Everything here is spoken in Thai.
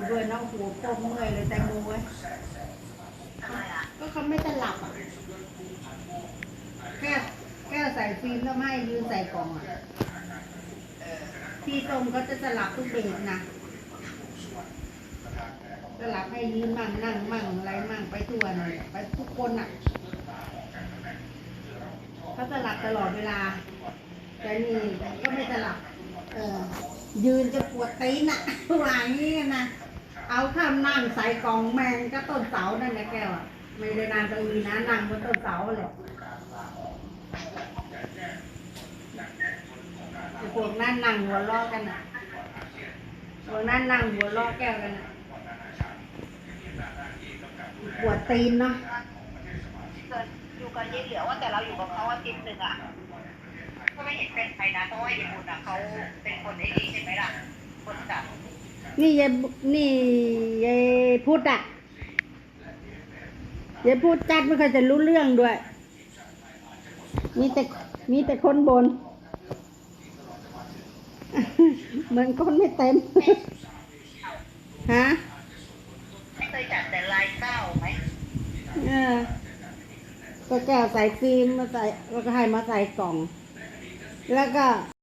อยู่ด้วยเนาะหัวโคมเมื่อยเลยแตงโมเว้ยทำไมอะก็เขาไม่จะหลับอะแก้วแก้วใส่ฟิล์มแล้วไม่ให้ยืนใส่กล่องอะเออพี่ส้มเขาจะสลับทุกเบรกนะสลับให้ยืนมั่งนั่งมั่งอะไรมั่งไปทั่วเลยไปทุกคนอะเขาสลับตลอดเวลาแต่นี่ก็ไม่สลับเออยืนจะปวดตีนอะวางนี้กันนะ เอาข้ามนั่งใส่กล่องแมงก็ต้นเสานั่นนะแก้วอะไม่ได้นางเก้าอี้นะนั่งบนต้นเสาเลยพวกนั้นนั่งหัวล้อกันอะพวกนั้นนั่งหัวล้อแก้วกันอะปวดตีนเนาะเกิดอยู่กับยายเหลือว่าแต่เราอยู่กับเขาอาทิตย์หนึ่งอะก็ไม่เห็นเป็นใครนะเพราะว่ายายบุญอะเขาเป็นคนไอ้นี่ใช่ไหมล่ะคนจับ นี่ยายบุนี่ยายพูดอะยายพูดจัดไม่ค่อยจะรู้เรื่องด้วย มีแต่มีแต่คนบน เหมือนคนไม่เต็ม ฮะ ไม่เคยจัดแต่ลายเก้าไหมเออก็แก้วใส่ฟิล์มมาใส่แล้วก็ให้มาใส่กล่อง แล้วก็